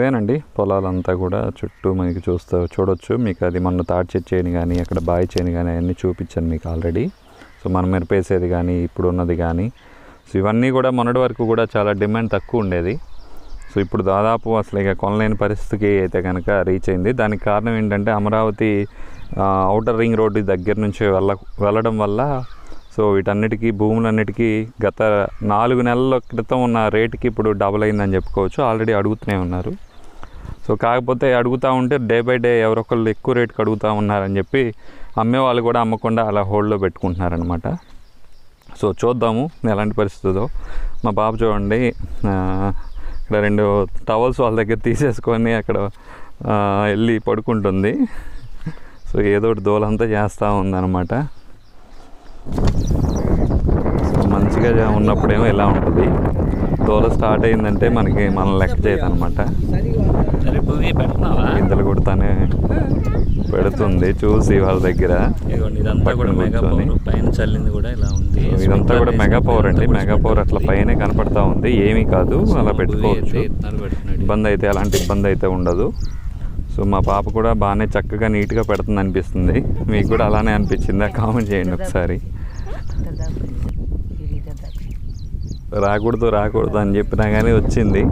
ఇవేనండి. పొలాలంతా కూడా చుట్టూ మనకి చూస్తూ చూడొచ్చు. మీకు అది మొన్న తాటి చెట్టు చేయని కానీ అక్కడ బావి చేయని కానీ అవన్నీ చూపించాను మీకు ఆల్రెడీ. సో మనం మిరపేసేది కానీ ఇప్పుడు ఉన్నది కానీ సో ఇవన్నీ కూడా మొన్నటి వరకు కూడా చాలా డిమాండ్ తక్కువ ఉండేది. సో ఇప్పుడు దాదాపు అసలు ఇక కొనలేని పరిస్థితికి అయితే కనుక రీచ్ అయింది. దానికి కారణం ఏంటంటే అమరావతి అవుటర్ రింగ్ రోడ్డు దగ్గర నుంచి వెళ్ళ వెళ్ళడం వల్ల సో వీటన్నిటికీ భూములన్నిటికీ గత నాలుగు నెలల క్రితం ఉన్న రేటుకి ఇప్పుడు డబుల్ అయిందని చెప్పుకోవచ్చు. ఆల్రెడీ అడుగుతూనే ఉన్నారు. సో కాకపోతే అడుగుతూ ఉంటే డే బై డే ఎవరొకళ్ళు ఎక్కువ రేటుకి అడుగుతూ ఉన్నారని చెప్పి అమ్మే వాళ్ళు కూడా అమ్మకుండా అలా హోల్డ్లో పెట్టుకుంటున్నారనమాట సో చూద్దాము ఎలాంటి పరిస్థితుల్లో. మా బాబు చూడండి ఇక్కడ రెండు టవల్స్ వాళ్ళ దగ్గర తీసేసుకొని అక్కడ వెళ్ళి పడుకుంటుంది. సో ఏదో ఒకటి దోలంతా చేస్తూ ఉందన్నమాట. సో మంచిగా ఉన్నప్పుడేమో ఇలా ఉంటుంది. దోల స్టార్ట్ అయిందంటే మనకి మనం లెక్క చేయదు అనమాట సరే భూమి పెడుతున్నావా గింజలు కూడా తనే పెడుతుంది చూసి వాళ్ళ దగ్గర. ఇదిగోండి ఇదంతా కూడా పక్కన మెగా కూర్చొని. పవర్ పైన చల్లింది కూడా ఇలా ఉంది. సో ఇదంతా కూడా మెగా పవర్ అండి. మెగా పవర్ అట్లా పైనే కనపడతా ఉంది. ఏమీ కాదు అలా పెట్టుకోవచ్చు. ఇబ్బంది అయితే అలాంటి ఇబ్బంది అయితే ఉండదు. సో మా పాప కూడా బాగానే చక్కగా నీట్గా పెడుతుంది అనిపిస్తుంది. మీకు కూడా అలానే అనిపించిందా? కామెంట్ చేయండి ఒకసారి. రాకూడదు రాకూడదు అని చెప్పినా కానీ వచ్చింది.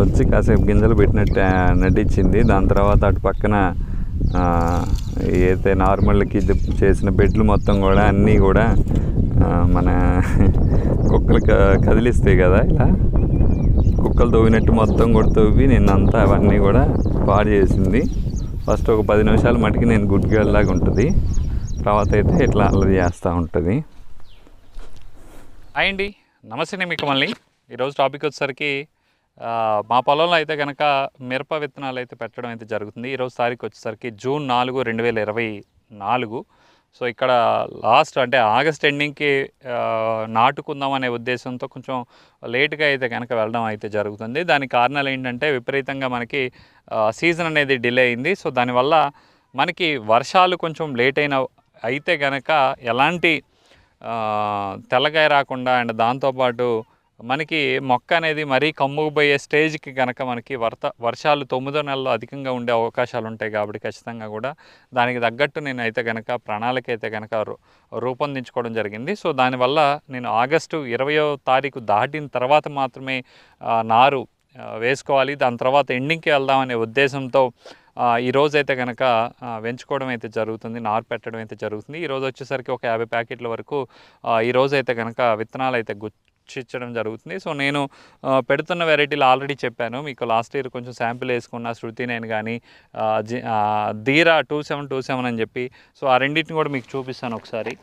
వచ్చి కాసేపు గింజలు పెట్టినట్టు నటించింది. దాని తర్వాత అటు పక్కన ఏదైతే నార్మల్కి చేసిన బెడ్లు మొత్తం కూడా అన్నీ కూడా మన కుక్కలు క- కదిలిస్తాయి కదా ఇలా. కుక్కలు తవ్వినట్టు మొత్తం కూడా తవ్వి నిన్నంతా అవన్నీ కూడా పాడు చేసింది. ఫస్ట్ ఒక పది నిమిషాలు మటుకి నేను గుడ్ గర్ల్ లాగా ఉంటుంది. తర్వాత అయితే ఇట్లా అల్లరి చేస్తూ ఉంటుంది. హాయ్ అండి. నమస్తే మీకు మళ్ళీ. ఈరోజు టాపిక్ వచ్చేసరికి మా పొలంలో అయితే కనుక మిరప విత్తనాలు అయితే పెట్టడం అయితే జరుగుతుంది. ఈరోజు తారీఖు వచ్చేసరికి జూన్ నాలుగు రెండు వేల ఇరవై నాలుగు. సో ఇక్కడ లాస్ట్ అంటే ఆగస్ట్ ఎండింగ్కి నాటుకుందాం అనే ఉద్దేశంతో కొంచెం లేట్గా అయితే కనుక వెళ్ళడం అయితే జరుగుతుంది. దానికి కారణాలు ఏంటంటే విపరీతంగా మనకి సీజన్ అనేది డిలే అయింది. సో దానివల్ల మనకి వర్షాలు కొంచెం లేట్ అయిన అయితే కనుక ఎలాంటి ఆ, తెల్లగాయ రాకుండా అండ్ దాంతోపాటు మనకి మొక్క అనేది మరీ కమ్ముకుపోయే స్టేజ్కి కనుక మనకి వర్త వర్షాలు తొమ్మిదో నెలలో అధికంగా ఉండే అవకాశాలు ఉంటాయి కాబట్టి ఖచ్చితంగా కూడా దానికి తగ్గట్టు నేను అయితే కనుక ప్రణాళిక అయితే కనుక రూ- రూపొందించుకోవడం జరిగింది. సో దానివల్ల నేను ఆగస్టు ఇరవయో తారీఖు దాటిన తర్వాత మాత్రమే నారు వేసుకోవాలి. దాని తర్వాత ఎండింగ్కి వెళ్దామనే ఉద్దేశంతో ఈ రోజైతే అయితే కనుక వెంచుకోవడం అయితే జరుగుతుంది. నారు పెట్టడం అయితే జరుగుతుంది. ఈరోజు వచ్చేసరికి ఒక యాభై ప్యాకెట్ల వరకు ఆ, ఈ అయితే కనుక విత్తనాలు అయితే ఇచ్చడం జరుగుతుంది. సో నేను పెడుతున్న వెరైటీలు ఆల్రెడీ చెప్పాను. మీకు లాస్ట్ ఇయర్ కొంచెం శాంపిల్ వేసుకున్న శృతి నేను కానీ జి- ధీరా టూ సెవెన్ టూ సెవెన్ అని చెప్పి సో ఆ రెండింటిని కూడా మీకు చూపిస్తాను ఒకసారి.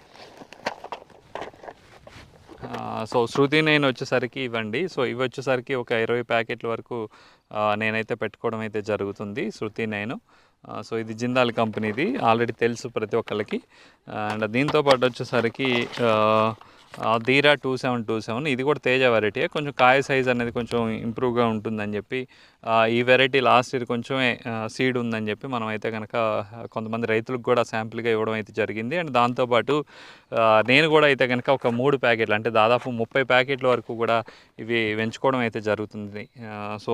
సో శృతి నేను వచ్చేసరికి ఇవ్వండి. సో ఇవి వచ్చేసరికి ఒక ఇరవై ప్యాకెట్ల వరకు నేనైతే పెట్టుకోవడం అయితే జరుగుతుంది శృతి నేను సో ఇది జిందాల్ కంపెనీది. ఆల్రెడీ తెలుసు ప్రతి ఒక్కరికి అండ్ దీంతో పాటు వచ్చేసరికి ధీరా టూ సెవెన్ టూ సెవెన్. ఇది కూడా తేజ వెరైటీ కొంచెం కాయ సైజ్ అనేది కొంచెం ఇంప్రూవ్గా ఉంటుందని చెప్పి ఈ వెరైటీ లాస్ట్ ఇయర్ కొంచెమే సీడ్ ఉందని చెప్పి మనం అయితే కనుక కొంతమంది రైతులకు కూడా శాంపిల్గా ఇవ్వడం అయితే జరిగింది. అండ్ దాంతోపాటు నేను కూడా అయితే కనుక ఒక మూడు ప్యాకెట్లు అంటే దాదాపు ముప్పై ప్యాకెట్ల వరకు కూడా ఇవి పెంచుకోవడం అయితే జరుగుతుంది. సో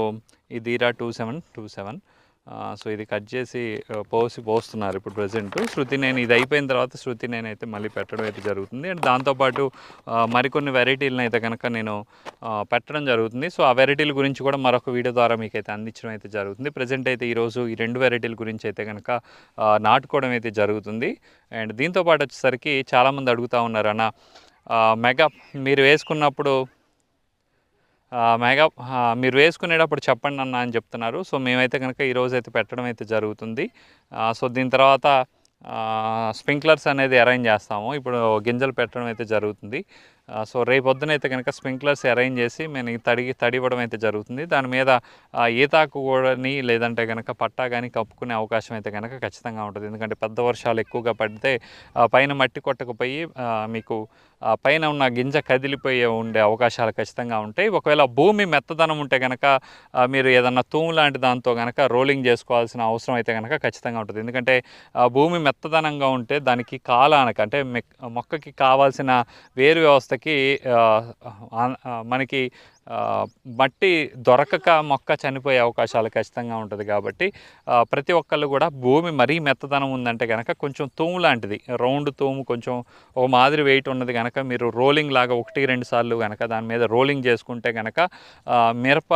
ఈ Dheera two seven two seven. So ఇది కట్ చేసి పోసి పోస్తున్నారు ఇప్పుడు ప్రజెంట్ శృతి నేను ఇది అయిపోయిన తర్వాత శృతి నేను అయితే మళ్ళీ పెట్టడం అయితే జరుగుతుంది. అండ్ దాంతోపాటు మరికొన్ని వెరైటీలను అయితే కనుక నేను పెట్టడం జరుగుతుంది. సో ఆ వెరైటీల గురించి కూడా మరొక వీడియో ద్వారా మీకు అయితే అందించడం అయితే జరుగుతుంది. ప్రజెంట్ అయితే ఈరోజు ఈ రెండు వెరైటీల గురించి అయితే కనుక నాటుకోవడం అయితే జరుగుతుంది. అండ్ దీంతో పాటు వచ్చేసరికి చాలామంది అడుగుతూ ఉన్నారు అన్న మెగా మీరు వేసుకున్నప్పుడు మెగా మీరు వేసుకునేటప్పుడు చెప్పండి అన్న అని చెప్తున్నారు. సో మేమైతే కనుక ఈరోజు అయితే పెట్టడం అయితే జరుగుతుంది. సో దీని తర్వాత స్ప్రింక్లర్స్ అనేది అరేంజ్ చేస్తాము. ఇప్పుడు గింజలు పెట్టడం అయితే జరుగుతుంది. సో రేపు అయితే కనుక స్ప్రింక్లర్స్ అరేంజ్ చేసి మేము తడిగి తడివ్వడం అయితే జరుగుతుంది. దాని మీద ఈతాకు కూడాని లేదంటే కనుక పట్టా కానీ కప్పుకునే అవకాశం అయితే కనుక ఖచ్చితంగా ఉంటుంది. ఎందుకంటే పెద్ద వర్షాలు ఎక్కువగా పడితే పైన మట్టి కొట్టకపోయి మీకు పైన ఉన్న గింజ కదిలిపోయే ఉండే అవకాశాలు ఖచ్చితంగా ఉంటాయి. ఒకవేళ భూమి మెత్తదనం ఉంటే కనుక మీరు ఏదన్నా తూము లాంటి దాంతో కనుక రోలింగ్ చేసుకోవాల్సిన అవసరం అయితే కనుక ఖచ్చితంగా ఉంటుంది. ఎందుకంటే భూమి మెత్తదనంగా ఉంటే దానికి కాలానికి అంటే మొక్కకి కావాల్సిన వేరు వ్యవస్థకి మనకి మట్టి దొరకక మొక్క చనిపోయే అవకాశాలు ఖచ్చితంగా ఉంటుంది కాబట్టి ప్రతి ఒక్కళ్ళు కూడా భూమి మరీ మెత్తదనం ఉందంటే కనుక కొంచెం తూము లాంటిది రౌండ్ తూము కొంచెం ఒక మాదిరి వెయిట్ ఉన్నది కనుక మీరు రోలింగ్ లాగా ఒకటి రెండు సార్లు కనుక దాని మీద రోలింగ్ చేసుకుంటే కనుక మిరప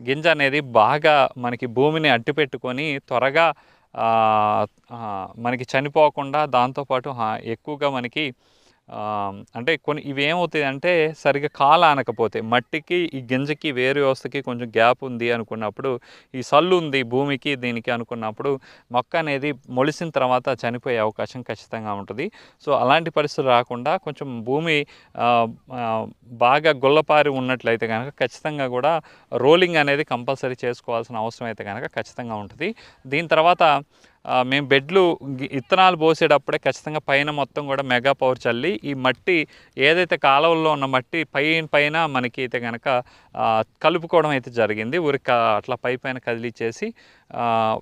గింజ అనేది బాగా మనకి భూమిని అట్టిపెట్టుకొని త్వరగా మనకి చనిపోకుండా దాంతోపాటు ఎక్కువగా మనకి అంటే కొన్ని ఇవి ఏమవుతాయి అంటే సరిగ్గా కాలు ఆనకపోతే మట్టికి ఈ గింజకి వేరు వ్యవస్థకి కొంచెం గ్యాప్ ఉంది అనుకున్నప్పుడు ఈ సల్లు ఉంది భూమికి దీనికి అనుకున్నప్పుడు మొక్క అనేది మొలిసిన తర్వాత చనిపోయే అవకాశం ఖచ్చితంగా ఉంటుంది. సో అలాంటి పరిస్థితులు రాకుండా కొంచెం భూమి బాగా గుల్లపారి ఉన్నట్లయితే కనుక ఖచ్చితంగా కూడా రోలింగ్ అనేది కంపల్సరీ చేసుకోవాల్సిన అవసరం అయితే కనుక ఖచ్చితంగా ఉంటుంది. దీని తర్వాత మేము బెడ్లు ఇత్తనాలు పోసేటప్పుడే ఖచ్చితంగా పైన మొత్తం కూడా మెగా పవర్ చల్లి ఈ మట్టి ఏదైతే కాలువల్లో ఉన్న మట్టి పైన పైన మనకి అయితే కనుక కలుపుకోవడం అయితే జరిగింది. ఊరికి అట్లా పై పైన కదిలిచ్చేసి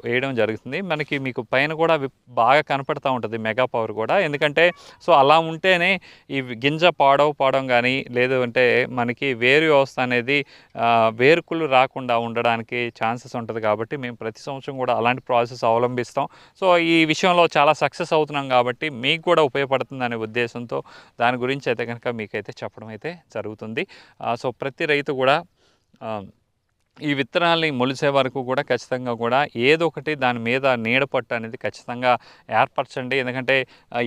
వేయడం జరుగుతుంది. మనకి మీకు పైన కూడా బాగా కనపడతా ఉంటుంది మెగా పవర్ కూడా. ఎందుకంటే సో అలా ఉంటేనే ఈ గింజ పాడవ పాడడం కానీ లేదు అంటే మనకి వేరు వ్యవస్థ అనేది వేరుకులు రాకుండా ఉండడానికి ఛాన్సెస్ ఉంటుంది కాబట్టి మేము ప్రతి సంవత్సరం కూడా అలాంటి ప్రాసెస్ అవలంబిస్తాం. సో ఈ విషయంలో చాలా సక్సెస్ అవుతున్నాం కాబట్టి మీకు కూడా ఉపయోగపడుతుంది అనే ఉద్దేశంతో దాని గురించి అయితే కనుక మీకైతే చెప్పడం అయితే జరుగుతుంది. సో ప్రతి రైతు కూడా ఈ విత్తనాల్ని మొలిసే వరకు కూడా ఖచ్చితంగా కూడా ఏదో ఒకటి దాని మీద నీడ పట్టు అనేది ఖచ్చితంగా ఏర్పరచండి. ఎందుకంటే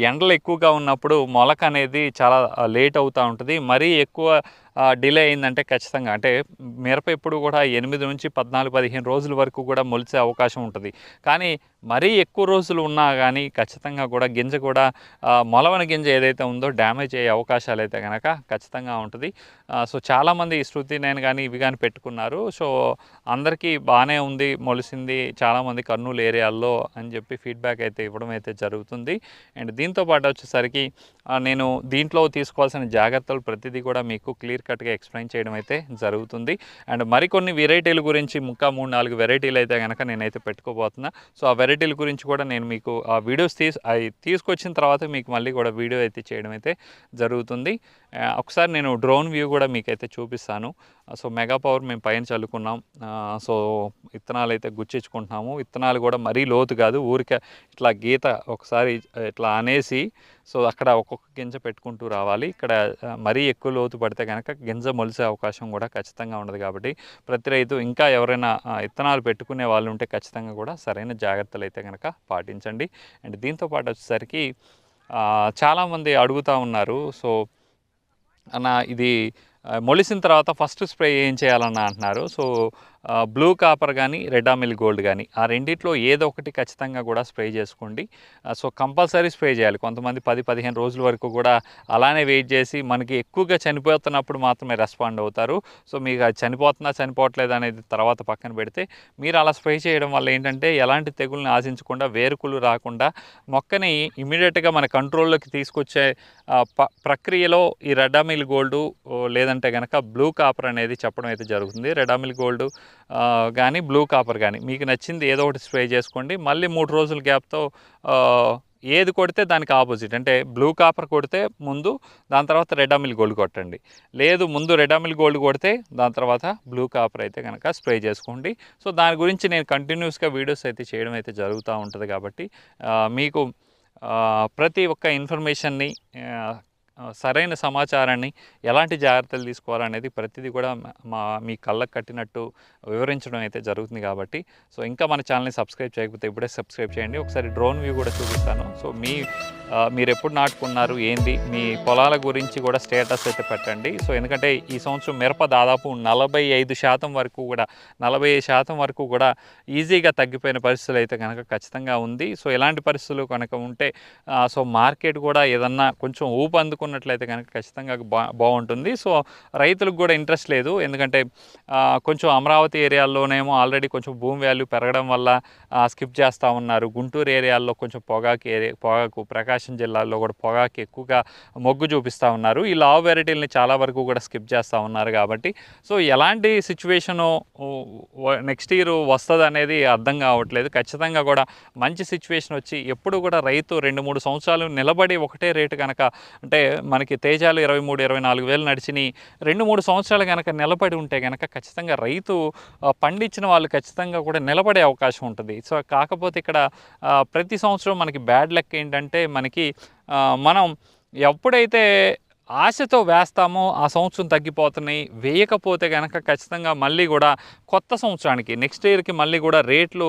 ఎండలు ఎక్కువగా ఉన్నప్పుడు మొలక అనేది చాలా లేట్ అవుతూ ఉంటుంది. మరీ ఎక్కువ డిలే అయిందంటే ఖచ్చితంగా. అంటే మిరప ఎప్పుడు కూడా ఎనిమిది నుంచి పద్నాలుగు పదిహేను రోజుల వరకు కూడా మొలిసే అవకాశం ఉంటుంది. కానీ మరీ ఎక్కువ రోజులు ఉన్నా కానీ ఖచ్చితంగా కూడా గింజ కూడా మొలవని గింజ ఏదైతే ఉందో డ్యామేజ్ అయ్యే అవకాశాలు అయితే కనుక ఖచ్చితంగా ఉంటుంది. సో చాలామంది శృతి నేను కానీ ఇవి కానీ పెట్టుకున్నారు. సో అందరికీ బాగానే ఉంది మొలిసింది. చాలామంది కర్నూలు ఏరియాల్లో అని చెప్పి ఫీడ్బ్యాక్ అయితే ఇవ్వడం అయితే జరుగుతుంది. అండ్ దీంతో పాటు వచ్చేసరికి నేను దీంట్లో తీసుకోవాల్సిన జాగ్రత్తలు ప్రతిదీ కూడా మీకు క్లియర్ కట్గా ఎక్స్ప్లెయిన్ చేయడం అయితే జరుగుతుంది. అండ్ మరికొన్ని వెరైటీల గురించి ఇంకా మూడు నాలుగు వెరైటీలు అయితే కనుక నేనైతే పెట్టుకోబోతున్నా. సో ఆ వెరైటీల గురించి కూడా నేను మీకు ఆ వీడియోస్ తీసి అవి తీసుకొచ్చిన తర్వాత మీకు మళ్ళీ కూడా వీడియో అయితే చేయడం అయితే జరుగుతుంది. ఒకసారి నేను డ్రోన్ వ్యూ కూడా మీకైతే చూపిస్తాను. సో మెగా పవర్ మేము పైన చల్లుకున్నాం. సో విత్తనాలు అయితే గుచ్చించుకుంటున్నాము విత్తనాలు కూడా మరీ లోతు కాదు ఊరికే ఇట్లా గీత ఒకసారి ఇట్లా అనేసి సో అక్కడ ఒక్కొక్క గింజ పెట్టుకుంటూ రావాలి. ఇక్కడ మరీ ఎక్కువ లోతు పడితే కనుక గింజ మొలిసే అవకాశం కూడా ఖచ్చితంగా ఉండదు కాబట్టి ప్రతి రైతు ఇంకా ఎవరైనా విత్తనాలు పెట్టుకునే వాళ్ళు ఉంటే ఖచ్చితంగా కూడా సరైన జాగ్రత్తలు అయితే కనుక పాటించండి. అండ్ దీంతో పాటు వచ్చేసరికి చాలామంది అడుగుతూ ఉన్నారు. సో అన్న ఇది మొలిసిన తర్వాత ఫస్ట్ స్ప్రే ఏం చేయాలన్న అంటున్నారు. సో బ్లూ కాపర్ కానీ రెడ్ ఆమిల్ గోల్డ్ కానీ ఆ రెండిట్లో ఏదో ఒకటి ఖచ్చితంగా కూడా స్ప్రే చేసుకోండి. సో కంపల్సరీ స్ప్రే చేయాలి. కొంతమంది పది పదిహేను రోజుల వరకు కూడా అలానే వెయిట్ చేసి మనకి ఎక్కువగా చనిపోతున్నప్పుడు మాత్రమే రెస్పాండ్ అవుతారు. సో మీకు అది చనిపోతుందా చనిపోవట్లేదు అనేది తర్వాత పక్కన పెడితే మీరు అలా స్ప్రే చేయడం వల్ల ఏంటంటే ఎలాంటి తెగుల్ని ఆశించకుండా వేరుకులు రాకుండా మొక్కని ఇమీడియట్గా మన కంట్రోల్లోకి తీసుకొచ్చే ప్రక్రియలో ఈ రెడామిల్ గోల్డ్ లేదంటే కనుక బ్లూ కాపర్ అనేది చెప్పడం అయితే జరుగుతుంది. రెడామిల్ గోల్డ్ కానీ బ్లూ కాపర్ కానీ మీకు నచ్చింది ఏదో ఒకటి స్ప్రే చేసుకోండి. మళ్ళీ మూడు రోజుల గ్యాప్తో ఏది కొడితే దానికి ఆపోజిట్. అంటే బ్లూ కాపర్ కొడితే ముందు దాని తర్వాత రెడామిల్ గోల్డ్ కొట్టండి. లేదు ముందు రెడామిల్ గోల్డ్ కొడితే దాని తర్వాత బ్లూ కాపర్ అయితే కనుక స్ప్రే చేసుకోండి. సో దాని గురించి నేను కంటిన్యూస్గా వీడియోస్ అయితే చేయడం అయితే జరుగుతూ ఉంటుంది కాబట్టి మీకు ప్రతి ఒక్క ఇన్ఫర్మేషన్ని సరైన సమాచారాన్ని ఎలాంటి జాగ్రత్తలు తీసుకోవాలనేది ప్రతిదీ కూడా మా- మీ కళ్ళకు కట్టినట్టు వివరించడం అయితే జరుగుతుంది కాబట్టి. సో ఇంకా మన ఛానల్ని సబ్స్క్రైబ్ చేయకపోతే ఇప్పుడే సబ్స్క్రైబ్ చేయండి. ఒకసారి డ్రోన్ వ్యూ కూడా చూపిస్తాను. సో మీ మీరు ఎప్పుడు నాటుకున్నారు ఏంది? మీ పొలాల గురించి కూడా స్టేటస్ అయితే పెట్టండి. సో ఎందుకంటే ఈ సంవత్సరం మిరప దాదాపు నలభై ఐదు శాతం వరకు కూడా నలభై శాతం వరకు కూడా ఈజీగా తగ్గిపోయిన పరిస్థితులు అయితే కనుక ఖచ్చితంగా ఉంది. సో ఇలాంటి పరిస్థితులు కనుక ఉంటే సో మార్కెట్ కూడా ఏదన్నా కొంచెం ఊపు అందుకున్నట్లయితే కనుక ఖచ్చితంగా బా బాగుంటుంది. సో రైతులకు కూడా ఇంట్రెస్ట్ లేదు. ఎందుకంటే కొంచెం అమరావతి ఏరియాల్లోనేమో ఆల్రెడీ కొంచెం భూమి వాల్యూ పెరగడం వల్ల స్కిప్ చేస్తూ ఉన్నారు. గుంటూరు ఏరియాల్లో కొంచెం పొగాకు ఏరియా పొగాకు ప్రకాశం జిల్లాలో కూడా పొగాకు ఎక్కువగా మొగ్గు చూపిస్తూ ఉన్నారు. ఈ లావ్ వెరైటీలని చాలా వరకు కూడా స్కిప్ చేస్తూ ఉన్నారు కాబట్టి. సో ఎలాంటి సిచ్యువేషను నెక్స్ట్ ఇయర్ వస్తుంది అనేది అర్థం కావట్లేదు. ఖచ్చితంగా కూడా మంచి సిచ్యువేషన్ వచ్చి ఎప్పుడు కూడా రైతు రెండు మూడు సంవత్సరాలు నిలబడి ఒకటే రేటు కనుక అంటే మనకి తేజాలు ఇరవై మూడు ఇరవై నాలుగు వేలు నడిచినాయి రెండు మూడు సంవత్సరాలు కనుక నిలబడి ఉంటే కనుక ఖచ్చితంగా రైతు పండించిన వాళ్ళు ఖచ్చితంగా కూడా నిలబడే అవకాశం ఉంటుంది. సో కాకపోతే ఇక్కడ ప్రతి సంవత్సరం మనకి బ్యాడ్ లక్ ఏంటంటే మనకి మనం ఎప్పుడైతే ఆశతో వేస్తామో ఆ సంవత్సరం తగ్గిపోతున్నాయి. వేయకపోతే కనుక ఖచ్చితంగా మళ్ళీ కూడా కొత్త సంవత్సరానికి నెక్స్ట్ ఇయర్కి మళ్ళీ కూడా రేట్లు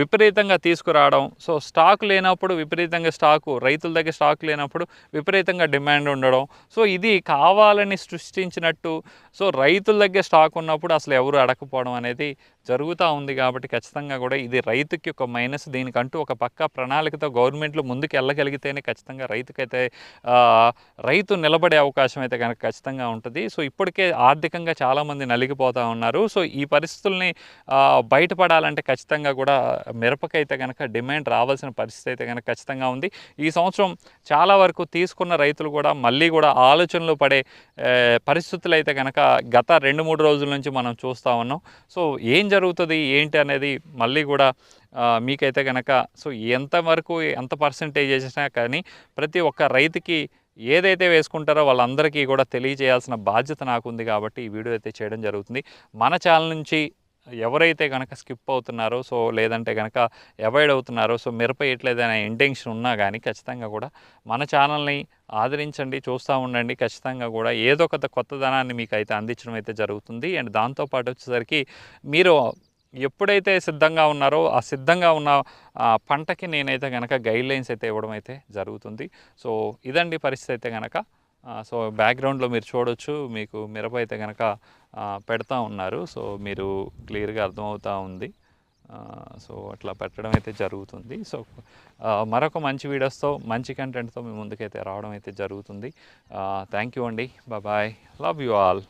విపరీతంగా తీసుకురావడం. సో స్టాక్ లేనప్పుడు విపరీతంగా స్టాకు రైతుల దగ్గర స్టాక్ లేనప్పుడు విపరీతంగా డిమాండ్ ఉండడం. సో ఇది కావాలని సృష్టించినట్టు సో రైతుల దగ్గర స్టాక్ ఉన్నప్పుడు అసలు ఎవరు అడగకపోవడం అనేది జరుగుతూ ఉంది కాబట్టి ఖచ్చితంగా కూడా ఇది రైతుకి ఒక మైనస్. దీనికంటూ ఒక పక్క ప్రణాళికతో గవర్నమెంట్లు ముందుకు వెళ్ళగలిగితేనే ఖచ్చితంగా రైతుకైతే రైతు నిలబడే అవకాశం అయితే కనుక ఖచ్చితంగా ఉంటుంది. సో ఇప్పటికే ఆర్థికంగా చాలామంది నలిగిపోతూ ఉన్నారు. సో ఈ పరిస్థితుల్ని బయటపడాలంటే ఖచ్చితంగా కూడా మిరపకైతే కనుక డిమాండ్ రావాల్సిన పరిస్థితి అయితే కనుక ఖచ్చితంగా ఉంది. ఈ సంవత్సరం చాలా వరకు తీసుకున్న రైతులు కూడా మళ్ళీ కూడా ఆలోచనలు పడే పరిస్థితులు అయితే కనుక గత రెండు మూడు రోజుల నుంచి మనం చూస్తూ ఉన్నాం. సో ఏం జరుగుతుంది ఏంటి అనేది మళ్ళీ కూడా మీకైతే కనుక సో ఎంతవరకు ఎంత పర్సంటేజ్ చేసినా కానీ ప్రతి ఒక్క రైతుకి ఏదైతే వేసుకుంటారో వాళ్ళందరికీ కూడా తెలియజేయాల్సిన బాధ్యత నాకుంది కాబట్టి ఈ వీడియో అయితే చేయడం జరుగుతుంది. మన ఛానల్ నుంచి ఎవరైతే కనుక స్కిప్ అవుతున్నారో సో లేదంటే కనుక అవాయిడ్ అవుతున్నారో సో మిరప ఎట్లేదనే ఇంటెన్షన్ ఉన్నా కానీ ఖచ్చితంగా కూడా మన ఛానల్ని ఆదరించండి చూస్తూ ఉండండి. ఖచ్చితంగా కూడా ఏదో ఒక కొత్తదనాన్ని మీకు అయితే అందించడం అయితే జరుగుతుంది. అండ్ దాంతోపాటు వచ్చేసరికి మీరు ఎప్పుడైతే సిద్ధంగా ఉన్నారో ఆ సిద్ధంగా ఉన్న పంటకి నేనైతే కనుక గైడ్లైన్స్ అయితే ఇవ్వడం అయితే జరుగుతుంది. సో ఇదండి పరిస్థితి అయితే కనుక సో బ్యాక్గ్రౌండ్లో మీరు చూడొచ్చు మీకు మిరప అయితే కనుక పెడతా ఉన్నారు. సో మీరు క్లియర్గా అర్థమవుతూ ఉంది. సో అట్లా పెట్టడం అయితే జరుగుతుంది. సో మరొక మంచి వీడియోస్తో మంచి కంటెంట్తో మీ ముందుకైతే రావడం అయితే జరుగుతుంది. థ్యాంక్ యూ అండి. Bye love you all